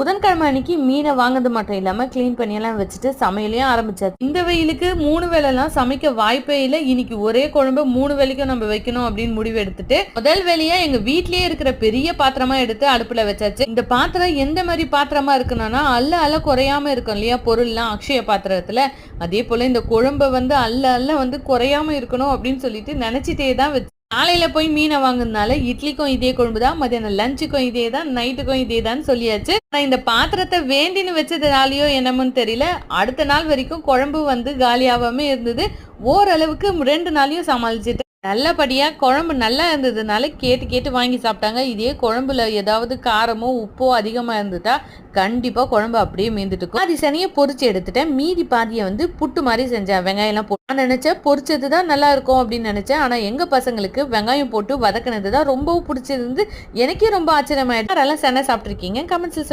புதன்கிழமை அன்னைக்கு மீனை வாங்குறது மட்டும் இல்லாம க்ளீன் பண்ணியெல்லாம் வச்சுட்டு சமையலையும் ஆரம்பிச்சார் இந்த வெயிலுக்கு மூணு வேளைலாம் சமைக்க வாய்ப்பே இல்லை. இன்னைக்கு ஒரே குழம்பு மூணு வேலைக்கும் நம்ம வைக்கணும் அப்படின்னு முடிவு எடுத்துட்டு முதல் வேலையா எங்க வீட்லயே இருக்கிற பெரிய பாத்திரமா எடுத்து அடுப்புல வச்சாச்சு. இந்த பாத்திரம் எந்த மாதிரி பாத்திரமா இருக்கணும்னா அல்ல அல்ல குறையாம இருக்கும் இல்லையா? பொருள்லாம் அக்ஷய பாத்திரத்துல. அதே போல இந்த குழம்பு வந்து அல்ல அல்ல வந்து குறையாம இருக்கணும் அப்படின்னு சொல்லிட்டு நினைச்சிட்டே தான் வச்சு காலையில் போய் மீனை வாங்கினால இட்லிக்கும் இதே குழம்பு தான் மதியானம் லஞ்சுக்கும் இதே தான் நைட்டுக்கும் இதே தான் சொல்லியாச்சு. ஆனால் இந்த பாத்திரத்தை வேண்டின்னு வச்சதுனாலையோ என்னமோன்னு தெரியல. அடுத்த நாள் வரைக்கும் குழம்பு வந்து காலியாகாமல் இருந்தது. ஓரளவுக்கு ரெண்டு நாளையும் சமாளிச்சுட்டு நல்லபடியா குழம்பு நல்லா இருந்ததுனால கேட்டு கேட்டு வாங்கி சாப்பிட்டாங்க. இதே குழம்புல ஏதாவது காரமோ உப்போ அதிகமாக இருந்துட்டா கண்டிப்பாக குழம்பு அப்படியே மீந்துட்டு இருக்கும். அது சனியை பொரிச்சு எடுத்துட்டேன். மீதி பாதியை வந்து புட்டு மாதிரி செஞ்சேன். வெங்காயம் எல்லாம் போட்டு. நான் நினச்சேன் பொறிச்சது தான் நல்லா இருக்கும் அப்படின்னு நினச்சேன். ஆனால் எங்கள் பசங்களுக்கு வெங்காயம் போட்டு வதக்கினது தான் ரொம்பவும் பிடிச்சிருந்து எனக்கே ரொம்ப ஆச்சரியமாயிடுச்சு. யாரெல்லாம் சென்னை சாப்பிட்ருக்கீங்க கமெண்ட்ஸ்ல